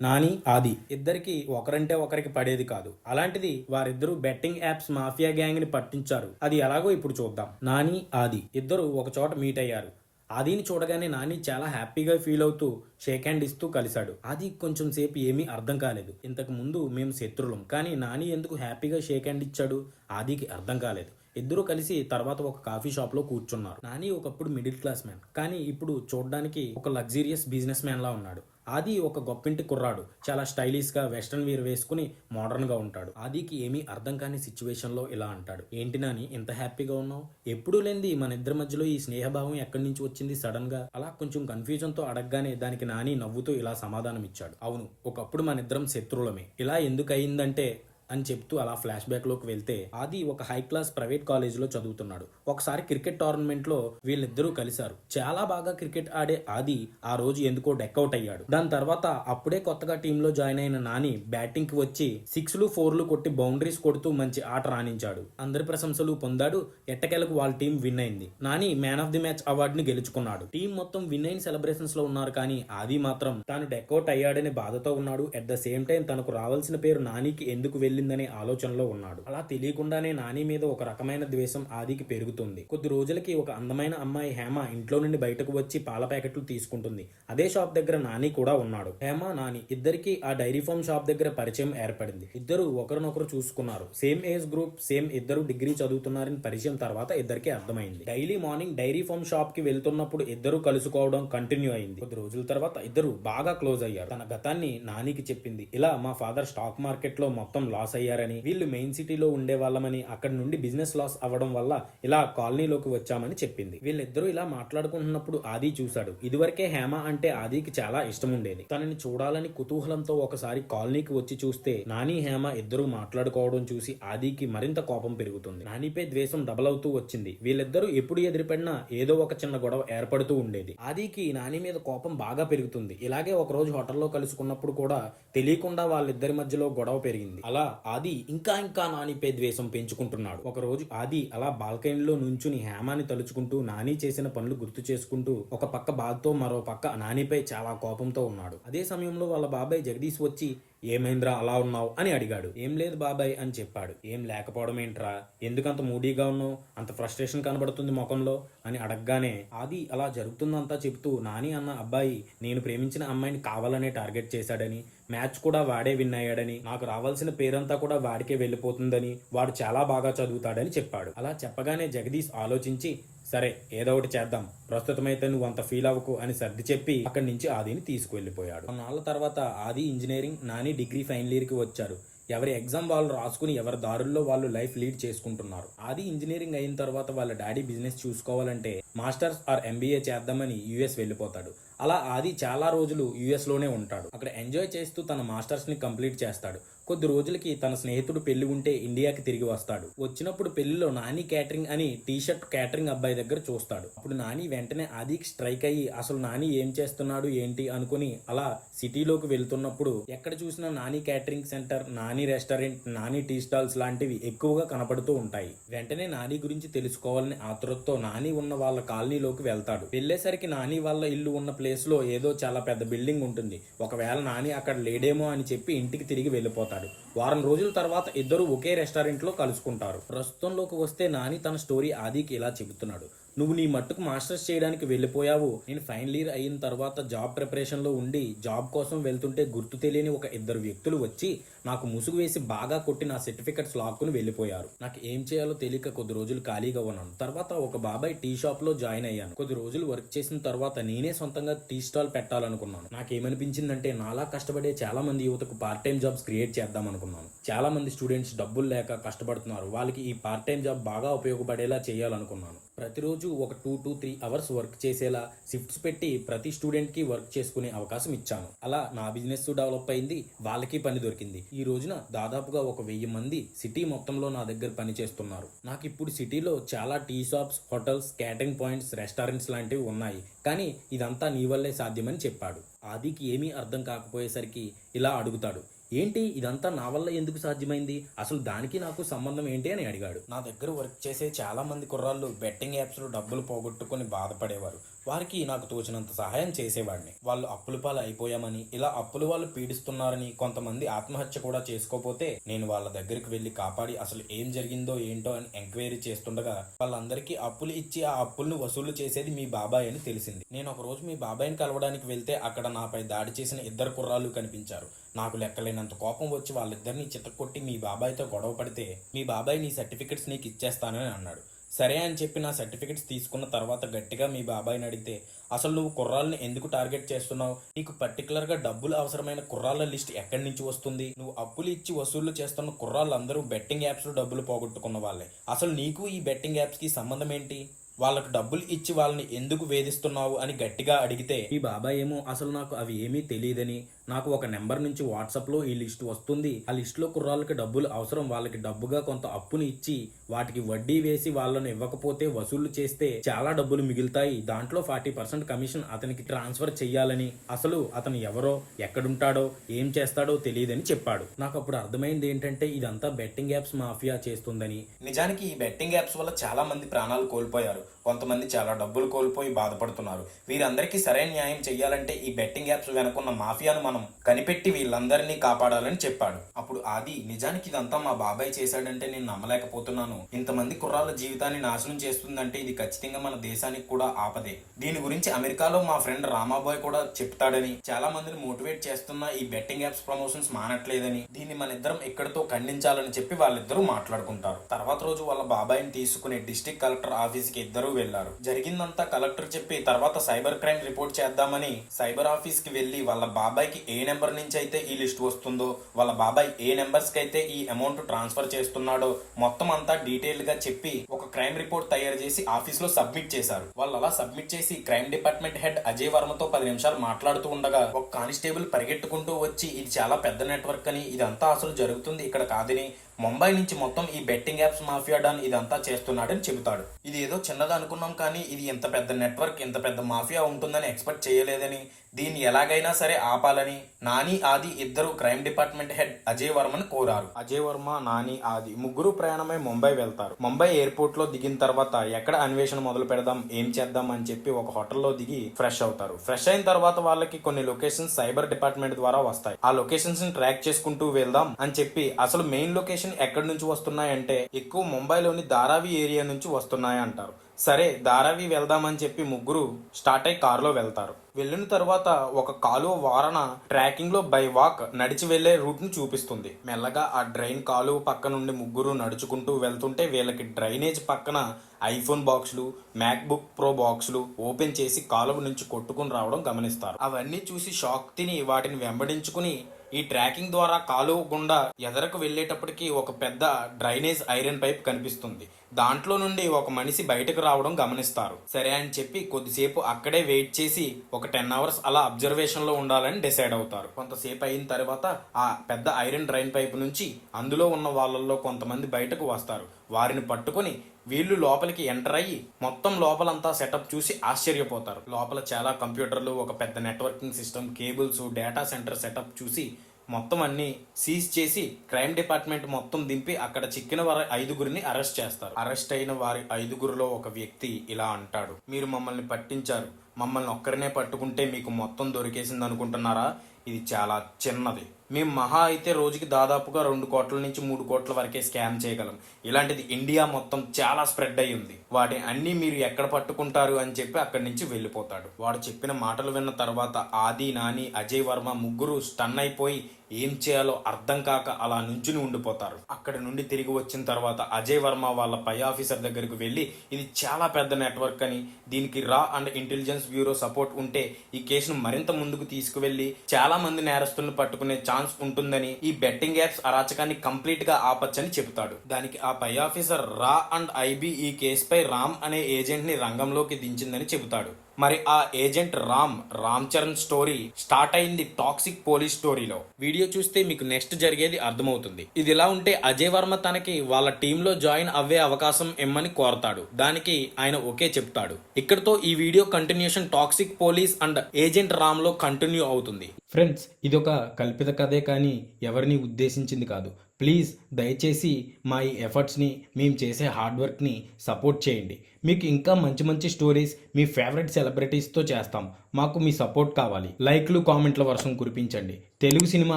నాని ఆది ఇద్దరికి ఒకరంటే ఒకరికి పడేది కాదు. అలాంటిది వారిద్దరూ బెట్టింగ్ యాప్స్ మాఫియా గ్యాంగ్ని పట్టించారు. అది ఎలాగో ఇప్పుడు చూద్దాం. నాని ఆది ఇద్దరు ఒక చోట మీట్ అయ్యారు. ఆదిని చూడగానే నాని చాలా హ్యాపీగా ఫీల్ అవుతూ షేక్ హ్యాండ్ ఇస్తూ కలిశాడు. ఆది కొంచెం సేపు ఏమీ అర్థం కాలేదు. ఇంతకు ముందు మేము శత్రులం కానీ నాని ఎందుకు హ్యాపీగా షేక్ హ్యాండ్ ఇచ్చాడు ఆదికి అర్థం కాలేదు. ఇద్దరూ కలిసి తర్వాత ఒక కాఫీ షాప్లో కూర్చున్నారు. నాని ఒకప్పుడు మిడిల్ క్లాస్ మ్యాన్ కానీ ఇప్పుడు చూడడానికి ఒక లగ్జీరియస్ బిజినెస్ మ్యాన్ లా ఉన్నాడు. ఆది ఒక గొప్పింటి కుర్రాడు. చాలా స్టైలిష్గా వెస్ట్రన్ వేర్ వేసుకుని మోడర్న్గా ఉంటాడు. ఆదికి ఏమీ అర్థం కాని సిచ్యువేషన్లో ఇలా అంటాడు. ఏంటి నాని ఇంత హ్యాపీగా ఉన్నావు? ఎప్పుడూ లేనిది మన ఇద్దరి మధ్యలో ఈ స్నేహభావం ఎక్కడి నుంచి వచ్చింది సడన్గా అలా కొంచెం కన్ఫ్యూజన్తో అడగగానే దానికి నాని నవ్వుతూ ఇలా సమాధానం ఇచ్చాడు అవును ఒకప్పుడు మన ఇద్దరం శత్రువులమే. ఇలా ఎందుకు అయిందంటే అని చెప్తూ అలా ఫ్లాష్ బ్యాక్లోకి వెళ్తే ఆది ఒక హై క్లాస్ ప్రైవేట్ కాలేజ్లో చదువుతున్నాడు. ఒకసారి క్రికెట్ టోర్నమెంట్లో వీళ్ళిద్దరూ కలిశారు. చాలా బాగా క్రికెట్ ఆడే ఆది ఆ రోజు ఎందుకో డెక్అవుట్ అయ్యాడు. దాని తర్వాత అప్పుడే కొత్తగా టీంలో జాయిన్ అయిన నాని బ్యాటింగ్కి వచ్చి సిక్స్లు ఫోర్లు కొట్టి బౌండరీస్ కొడుతూ మంచి ఆట రాణించాడు. అందరి ప్రశంసలు పొందాడు. ఎట్టకేలకు వాళ్ళ టీం విన్ అయింది. Nani man of the match అవార్డుని గెలుచుకున్నాడు. టీం మొత్తం విన్ అయిన సెలబ్రేషన్స్లో ఉన్నారు కానీ ఆది మాత్రం తాను డెక్అవుట్ అయ్యాడని బాధతో ఉన్నాడు. అట్ ద సేమ్ టైం తనకు రావాల్సిన పేరు నానికి ఎందుకు వెళ్ళి వెళ్ళిందనే ఆలోచనలో ఉన్నాడు. అలా తెలియకుండానే నాని మీద ఒక రకమైన ద్వేషం ఆదికి పెరుగుతుంది. కొద్ది రోజులకి ఒక అందమైన అమ్మాయి హేమ ఇంట్లో నుండి బయటకు వచ్చి పాల ప్యాకెట్లు తీసుకుంటుంది. అదే షాప్ దగ్గర నాని కూడా ఉన్నాడు. హేమ నాని ఇద్దరికి ఆ డైరీ ఫామ్ షాప్ దగ్గర పరిచయం ఏర్పడింది. ఇద్దరు ఒకరినొకరు చూసుకున్నారు. సేమ్ ఏజ్ గ్రూప్ సేమ్ ఇద్దరు డిగ్రీ చదువుతున్నారని పరిచయం తర్వాత ఇద్దరికి అర్థమైంది. డైలీ మార్నింగ్ డైరీ ఫామ్ షాప్కి వెళ్తున్నప్పుడు ఇద్దరు కలుసుకోవడం కంటిన్యూ అయింది. కొద్ది రోజుల తర్వాత ఇద్దరు బాగా క్లోజ్ అయ్యారు. తన గతాన్ని నానికి చెప్పింది. ఇలా మా ఫాదర్ స్టాక్ మార్కెట్లో మొత్తం లాస్ అయ్యారని వీళ్ళు మెయిన్ సిటీలో ఉండే వాళ్ళమని అక్కడ నుండి బిజినెస్ లాస్ అవ్వడం వల్ల ఇలా కాలనీలోకి వచ్చామని చెప్పింది. వీళ్ళిద్దరూ ఇలా మాట్లాడుకుంటున్నప్పుడు ఆది చూశాడు. ఇదివరకే హేమ అంటే ఆదికి చాలా ఇష్టం ఉండేది తనని చూడాలని కుతూహలంతో ఒకసారి కాలనీకి వచ్చి చూస్తే నాని హేమ ఇద్దరు మాట్లాడుకోవడం చూసి ఆదికి మరింత కోపం పెరుగుతుంది. నానిపై ద్వేషం డబల్ అవుతూ వచ్చింది. వీళ్ళిద్దరూ ఎప్పుడు ఎదురుపడినా ఏదో ఒక చిన్న గొడవ ఏర్పడుతూ ఉండేది. ఆదికి నాని మీద కోపం బాగా పెరుగుతుంది. ఇలాగే ఒక రోజు హోటల్లో కలుసుకున్నప్పుడు కూడా తెలియకుండా వాళ్ళిద్దరి మధ్యలో గొడవ పెరిగింది. అలా ఆది ఇంకా ఇంకా నానిపై ద్వేషం పెంచుకుంటున్నాడు. ఒక రోజు ఆది అలా బాల్కనీలో నుంచుని హేమాని తలుచుకుంటూ నాని చేసిన పనులు గుర్తు చేసుకుంటూ ఒక పక్క బాధతో మరో పక్క నానిపై చాలా కోపంతో ఉన్నాడు. అదే సమయంలో వాళ్ళ బాబాయ్ జగదీష్ వచ్చి ఏమేంద్ర అలా ఉన్నావు? అని అడిగాడు. ఏం లేదు బాబాయ్ అని చెప్పాడు. ఏం లేకపోవడం ఏంట్రా? ఎందుకంత మూడీగా ఉన్నావు? అంత ఫ్రస్ట్రేషన్ కనబడుతుంది ముఖంలో? అని అడగగానే ఆది అలా జరుగుతుందంతా చెబుతూ నాని అన్న అబ్బాయి నేను ప్రేమించిన అమ్మాయిని కావాలనే టార్గెట్ చేశాడని మ్యాచ్ కూడా వాడే విన్ అయ్యాడని నాకు రావాల్సిన పేరంతా కూడా వాడికే వెళ్ళిపోతుందని వాడు చాలా బాగా చదువుతాడని చెప్పాడు. అలా చెప్పగానే జగదీష్ ఆలోచించి సరే ఏదో ఒకటి చేద్దాం. ప్రస్తుతమైతే నువ్వు అంత ఫీల్ అవ్వకు అని సర్ది చెప్పి అక్కడి నుంచి ఆదిని తీసుకువెళ్ళిపోయాడు. కొన్నాళ్ళ తర్వాత ఆది ఇంజనీరింగ్ నాని డిగ్రీ ఫైనల్ ఇయర్కి వచ్చారు. ఎవరి ఎగ్జామ్ వాళ్ళు రాసుకుని ఎవరి దారుల్లో వాళ్ళు లైఫ్ లీడ్ చేసుకుంటున్నారు. ఆది ఇంజనీరింగ్ అయిన తర్వాత వాళ్ళ డాడీ బిజినెస్ చూసుకోవాలంటే మాస్టర్స్ ఆర్ ఎంబీఏ చేద్దామని యుఎస్ వెళ్ళిపోతాడు. అలా ఆది చాలా రోజులు యుఎస్లోనే ఉంటాడు. అక్కడ ఎంజాయ్ చేస్తూ తన మాస్టర్స్ని కంప్లీట్ చేస్తాడు. కొద్ది రోజులకి తన స్నేహితుడు పెళ్ళి ఉంటే ఇండియాకి తిరిగి వస్తాడు. వచ్చినప్పుడు పెళ్ళిలో నాని క్యాటరింగ్ అని టీ షర్ట్ క్యాటరింగ్ అబ్బాయి దగ్గర చూస్తాడు. అప్పుడు నాని వెంటనే ఆదికి స్ట్రైక్ అయ్యి అసలు నాని ఏం చేస్తున్నాడు ఏంటి? అనుకుని అలా సిటీలోకి వెళ్తున్నప్పుడు ఎక్కడ చూసినా Nani catering centre Nani restaurant Nani tea stalls లాంటివి ఎక్కువగా కనపడుతూ ఉంటాయి. వెంటనే నాని గురించి తెలుసుకోవాలని ఆతృతతో నాని ఉన్న వాళ్ళ కాలనీలోకి వెళ్తాడు. వెళ్ళేసరికి నాని వాళ్ళ ఇల్లు ఉన్న ప్లేస్లో ఏదో చాలా పెద్ద బిల్డింగ్ ఉంటుంది. ఒకవేళ నాని అక్కడ లేడేమో అని చెప్పి ఇంటికి తిరిగి వెళ్ళిపోతాడు. వారం రోజుల తర్వాత ఇద్దరు ఒకే రెస్టారెంట్లో కలుసుకుంటారు. ప్రస్తుతంలోకి వస్తే నాని తన స్టోరీ ఆదికి ఇలా చెబుతున్నాడు. నువ్వు నీ మట్టుకు మాస్టర్స్ చేయడానికి వెళ్ళిపోయావు. నేను ఫైనల్ ఇయర్ అయిన తర్వాత జాబ్ ప్రిపరేషన్లో ఉండి జాబ్ కోసం వెళ్తుంటే గుర్తు తెలియని ఒక ఇద్దరు వ్యక్తులు వచ్చి నాకు ముసుగు వేసి బాగా కొట్టి నా సర్టిఫికెట్స్ లాక్కుని వెళ్ళిపోయారు. నాకు ఏం చేయాలో తెలియక కొద్ది రోజులు ఖాళీగా ఉన్నాను. తర్వాత ఒక బాబాయ్ టీ షాప్లో జాయిన్ అయ్యాను. కొద్ది రోజులు వర్క్ చేసిన తర్వాత నేనే సొంతంగా టీ స్టాల్ పెట్టాలనుకున్నాను. నాకేమనిపించిందంటే నాలా కష్టపడే చాలా మంది యువతకు పార్ట్ టైం జాబ్స్ క్రియేట్ చేద్దాం అనుకున్నాను చాలా మంది స్టూడెంట్స్ డబ్బులు లేక కష్టపడుతున్నారు. వాళ్ళకి ఈ పార్ట్ టైం జాబ్ బాగా ఉపయోగపడేలా చేయాలనుకున్నాను. ప్రతిరోజు ఒక two to three hours work చేసేలా షిఫ్ట్స్ పెట్టి ప్రతి స్టూడెంట్కి వర్క్ చేసుకునే అవకాశం ఇచ్చాను. అలా నా బిజినెస్ డెవలప్ అయింది. వాళ్ళకి పని దొరికింది. ఈ రోజున దాదాపుగా ఒక వెయ్యి మంది సిటీ మొత్తంలో నా దగ్గర పని చేస్తున్నారు నాకు ఇప్పుడు సిటీలో చాలా tea shops hotels catering points restaurants లాంటివి ఉన్నాయి. కానీ ఇదంతా నీ వల్లే సాధ్యమని చెప్పాడు. ఆదికి ఏమీ అర్థం కాకపోయేసరికి ఇలా అడుగుతాడు. ఏంటి? ఇదంతా నా వల్ల ఎందుకు సాధ్యమైంది? అసలు దానికి నాకు సంబంధం ఏంటి అని అడిగాడు. నా దగ్గర వర్క్ చేసే చాలా మంది కుర్రాళ్ళు బెట్టింగ్ యాప్స్లో డబ్బులు పోగొట్టుకొని బాధపడేవారు. వారికి నాకు తోచినంత సహాయం చేసేవాడిని. వాళ్ళు అప్పుల పాలు అయిపోయామని ఇలా అప్పులు వాళ్ళు పీడిస్తున్నారని కొంతమంది ఆత్మహత్య కూడా చేసుకోపోతే నేను వాళ్ళ దగ్గరికి వెళ్ళి కాపాడి అసలు ఏం జరిగిందో ఏంటో అని ఎంక్వైరీ చేస్తుండగా వాళ్ళందరికీ అప్పులు ఇచ్చి ఆ అప్పులను వసూలు చేసేది మీ బాబాయ్ అని తెలిసింది. నేను ఒక రోజు మీ బాబాయ్ని కలవడానికి వెళ్తే అక్కడ నాపై దాడి చేసిన ఇద్దరు కుర్రాళ్ళు కనిపించారు. నాకు లెక్కలేనంత కోపం వచ్చి వాళ్ళిద్దరిని చిత్తకొట్టి మీ బాబాయ్తో గొడవ పడితే మీ బాబాయ్ నీ సర్టిఫికెట్స్ నీకు ఇచ్చేస్తానని అన్నాడు. సరే అని చెప్పి నా సర్టిఫికెట్స్ తీసుకున్న తర్వాత గట్టిగా మీ బాబాయ్ని అడిగితే అసలు నువ్వు కుర్రాళ్ళని ఎందుకు టార్గెట్ చేస్తున్నావు? నీకు పర్టికులర్గా డబ్బులు అవసరమైన కుర్రాళ్ళ లిస్ట్ ఎక్కడి నుంచి వస్తుంది? నువ్వు అప్పులు ఇచ్చి వసూళ్ళు చేస్తున్న కుర్రాళ్ళందరూ బెట్టింగ్ యాప్స్లో డబ్బులు పోగొట్టుకున్న వాళ్ళే. అసలు నీకు ఈ బెట్టింగ్ యాప్స్కి సంబంధం ఏంటి? వాళ్ళకు డబ్బులు ఇచ్చి వాళ్ళని ఎందుకు వేధిస్తున్నావు? అని గట్టిగా అడిగితే మీ బాబాయ్ ఏమో అసలు నాకు అవి ఏమీ తెలియదని నాకు ఒక నెంబర్ నుంచి వాట్సాప్లో ఈ లిస్ట్ వస్తుంది. ఆ లిస్ట్లో కుర్రాళ్ళకి డబ్బులు అవసరం వాళ్ళకి డబ్బుగా కొంత అప్పుని ఇచ్చి వాటికి వడ్డీ వేసి వాళ్ళను ఇవ్వకపోతే వసూలు చేస్తే చాలా డబ్బులు మిగులుతాయి. దాంట్లో ఫార్టీ పర్సెంట్ కమిషన్ అతనికి ట్రాన్స్ఫర్ చేయాలని అసలు అతను ఎవరో ఎక్కడుంటాడో ఏం చేస్తాడో తెలియదని చెప్పాడు. నాకు అప్పుడు అర్థమైంది ఏంటంటే ఇదంతా బెట్టింగ్ యాప్స్ మాఫియా చేస్తుందని. నిజానికి ఈ బెట్టింగ్ యాప్స్ వల్ల చాలా మంది ప్రాణాలు కోల్పోయారు. కొంతమంది చాలా డబ్బులు కోల్పోయి బాధపడుతున్నారు. వీరందరికీ సరైన న్యాయం చేయాలంటే ఈ బెట్టింగ్ యాప్స్ వెనుకున్న మాఫియాను మనం కనిపెట్టి వీళ్ళందరినీ కాపాడాలని చెప్పాడు. అప్పుడు ఆది నిజానికి ఇదంతా మా బాబాయ్ చేశాడంటే నేను నమ్మలేకపోతున్నాను. ఇంతమంది కుర్రాళ్ళ జీవితాన్ని నాశనం చేస్తుందంటే ఇది ఖచ్చితంగా మన దేశానికి కూడా ఆపదే. దీని గురించి అమెరికాలో మా ఫ్రెండ్ రామాబాయ్ కూడా చెప్తాడని చాలా మందిని మోటివేట్ చేస్తున్న ఈ బెట్టింగ్ యాప్స్ ప్రమోషన్స్ మానట్లేదని దీన్ని మన ఇద్దరం ఎక్కడితో ఖండించాలని చెప్పి వాళ్ళిద్దరూ మాట్లాడుకుంటారు. తర్వాత రోజు వాళ్ళ బాబాయ్ని తీసుకుని డిస్ట్రిక్ట్ కలెక్టర్ ఆఫీస్కి ఇద్దరు వెళ్ళారు జరిగిందంతా కలెక్టర్ చెప్పి తర్వాత సైబర్ క్రైమ్ రిపోర్ట్ చేద్దామని సైబర్ ఆఫీస్కి వెళ్ళి వాళ్ళ బాబాయ్కి ఏ నెంబర్ నుంచి అయితే ఈ లిస్ట్ వస్తుందో వాళ్ళ బాబాయ్ ఏ నెంబర్స్కి అయితే ఈ అమౌంట్ ట్రాన్స్ఫర్ చేస్తున్నాడో మొత్తం అంతా డీటెయిల్గా చెప్పి ఒక క్రైమ్ రిపోర్ట్ తయారు చేసి ఆఫీస్లో సబ్మిట్ చేశారు. వాళ్ళు అలా సబ్మిట్ చేసి క్రైమ్ డిపార్ట్మెంట్ హెడ్ అజయ్ వర్మతో పది నిమిషాలు మాట్లాడుతూ ఉండగా ఒక కానిస్టేబుల్ పరిగెట్టుకుంటూ వచ్చి ఇది చాలా పెద్ద నెట్వర్క్ అని ఇదంతా అసలు జరుగుతుంది ఇక్కడ కాదని ముంబై నుంచి మొత్తం ఈ బెట్టింగ్ యాప్స్ మాఫియా డాన్ ఇదంతా చేస్తున్నాడని చెబుతాడు. ఇది ఏదో చిన్నది అనుకున్నాం కానీ ఇది ఇంత పెద్ద నెట్వర్క్ ఇంత పెద్ద మాఫియా ఉంటుందని ఎక్స్పెక్ట్ చేయలేదని. దీన్ని ఎలాగైనా సరే ఆపాలని నాని ఆది ఇద్దరు క్రైమ్ డిపార్ట్మెంట్ హెడ్ అజయ్ వర్మను కోరారు. అజయ్ వర్మ నాని ఆది ముగ్గురు ప్రయాణమై ముంబై వెళ్తారు. ముంబై ఎయిర్పోర్ట్లో దిగిన తర్వాత ఎక్కడ అన్వేషణ మొదలు పెడదాం ఏం చేద్దాం అని చెప్పి ఒక హోటల్లో దిగి ఫ్రెష్ అవుతారు. ఫ్రెష్ అయిన తర్వాత వాళ్ళకి కొన్ని లొకేషన్స్ సైబర్ డిపార్ట్మెంట్ ద్వారా వస్తాయి. ఆ లొకేషన్స్ని ట్రాక్ చేసుకుంటూ వెళ్దాం అని చెప్పి అసలు మెయిన్ లొకేషన్ ఎక్కడి నుంచి వస్తున్నాయంటే ఎక్కువ ముంబైలోని ధారావి ఏరియా నుంచి వస్తున్నాయి అంటారు సరే ధారావి వెళ్దామని చెప్పి ముగ్గురు స్టార్ట్ అయ్యి కారులో వెళ్తారు. వెళ్ళిన తర్వాత ఒక కాలువ వారన ట్రాకింగ్లో బై వాక్ నడిచి వెళ్ళే రూట్ను చూపిస్తుంది. మెల్లగా ఆ డ్రైన్ కాలువ పక్క నుండి ముగ్గురు నడుచుకుంటూ వెళ్తుంటే వీళ్ళకి డ్రైనేజ్ పక్కన ఐఫోన్ బాక్సులు మ్యాక్బుక్ ప్రో బాక్సులు ఓపెన్ చేసి కాలువ నుంచి కొట్టుకుని రావడం గమనిస్తారు. అవన్నీ చూసి షాక్ తిని వాటిని వెంబడించుకుని ఈ ట్రాకింగ్ ద్వారా కాలువ గుండా ఎదరకు వెళ్ళేటప్పటికి ఒక పెద్ద డ్రైనేజ్ ఐరన్ పైప్ కనిపిస్తుంది. దాంట్లో నుండి ఒక మనిషి బయటకు రావడం గమనిస్తారు. సరే అని చెప్పి కొద్దిసేపు అక్కడే వెయిట్ చేసి ఒక టెన్ అవర్స్ అలా అబ్జర్వేషన్లో ఉండాలని డిసైడ్ అవుతారు. కొంతసేపు అయిన తర్వాత ఆ పెద్ద ఐరన్ డ్రైన్ పైప్ నుంచి అందులో ఉన్న వాళ్ళల్లో కొంతమంది బయటకు వస్తారు. వారిని పట్టుకొని వీళ్ళు లోపలికి ఎంటర్ అయ్యి మొత్తం లోపలంతా సెటప్ చూసి ఆశ్చర్యపోతారు. లోపల చాలా కంప్యూటర్లు ఒక పెద్ద networking system cables data centre setup చూసి మొత్తం అన్ని సీజ్ చేసి క్రైమ్ డిపార్ట్మెంట్ మొత్తం దింపి అక్కడ చిక్కిన వారి ఐదుగురిని అరెస్ట్ చేస్తారు. అరెస్ట్ అయిన వారి ఐదుగురిలో ఒక వ్యక్తి ఇలా అంటాడు. మీరు మమ్మల్ని పట్టించారు. మమ్మల్ని ఒక్కరినే పట్టుకుంటే మీకు మొత్తం దొరికేసింది అనుకుంటున్నారా ఇది చాలా చిన్నది. మేము మహా అయితే రోజుకి దాదాపుగా రెండు కోట్ల నుంచి మూడు కోట్ల వరకే స్కామ్ చేయగలం. ఇలాంటిది ఇండియా మొత్తం చాలా స్ప్రెడ్ అయ్యి ఉంది. వాటి అన్ని మీరు ఎక్కడ పట్టుకుంటారు అని చెప్పి అక్కడి నుంచి వెళ్ళిపోతాడు. వాడు చెప్పిన మాటలు విన్న తర్వాత ఆది నాని అజయ్ వర్మ ముగ్గురు స్టన్ అయిపోయి ఏం చేయాలో అర్థం కాక అలా నుంచుని ఉండిపోతారు. అక్కడి నుండి తిరిగి వచ్చిన తర్వాత అజయ్ వర్మ వాళ్ళ పై ఆఫీసర్ దగ్గరికి వెళ్ళి ఇది చాలా పెద్ద నెట్వర్క్ అని దీనికి రా అండ్ ఇంటెలిజెన్స్ బ్యూరో సపోర్ట్ ఉంటే ఈ కేసును మరింత ముందుకు తీసుకువెళ్ళి చాలా మంది నేరస్తులను పట్టుకునే ఛాన్స్ ఉంటుందని ఈ బెట్టింగ్ యాప్స్ అరాచకాన్ని కంప్లీట్గా ఆపచ్చని చెబుతాడు. దానికి ఆ పై ఆఫీసర్ రా అండ్ ఐబీ ఈ కేసుపై రామ్ అనే ఏజెంట్ని రంగంలోకి దించిందని చెబుతాడు. మరి ఆ agent Ram Ram Charan story start అయింది టాక్సిక్ పోలీస్ స్టోరీలో. వీడియో చూస్తే మీకు నెక్స్ట్ జరిగేది అర్థమవుతుంది. ఇది ఇలా ఉంటే అజయ్ వర్మ తనకి వాళ్ళ టీంలో జాయిన్ అవ్వే అవకాశం ఇమ్మని కోరతాడు. దానికి ఆయన ఓకే చెప్తాడు. ఇక్కడతో ఈ video continuation toxic police and agent రామ్లో continue అవుతుంది. ఫ్రెండ్స్ ఇది ఒక కల్పిత కథే కానీ ఎవరిని ఉద్దేశించింది కాదు. ప్లీజ్ దయచేసి మా ఈ ఎఫర్ట్స్ని మేము చేసే హార్డ్ వర్క్ని సపోర్ట్ చేయండి. మీకు ఇంకా మంచి మంచి స్టోరీస్ మీ ఫేవరెట్ సెలబ్రిటీస్తో చేస్తాం. మాకు మీ సపోర్ట్ కావాలి. లైక్లు కామెంట్ల వర్షం కురిపించండి. తెలుగు సినిమా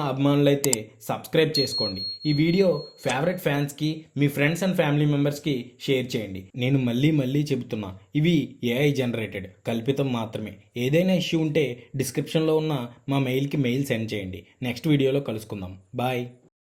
అభిమానులైతే సబ్స్క్రైబ్ చేసుకోండి. ఈ వీడియో ఫేవరెట్ ఫ్యాన్స్కి మీ ఫ్రెండ్స్ అండ్ ఫ్యామిలీ మెంబర్స్కి షేర్ చేయండి. నేను మళ్ళీ మళ్ళీ చెబుతున్నా ఇవి ఏఐ జనరేటెడ్ కల్పితం మాత్రమే. ఏదైనా ఇష్యూ ఉంటే డిస్క్రిప్షన్లో ఉన్న మా మెయిల్కి మెయిల్ సెండ్ చేయండి. నెక్స్ట్ వీడియోలో కలుసుకుందాం. బాయ్.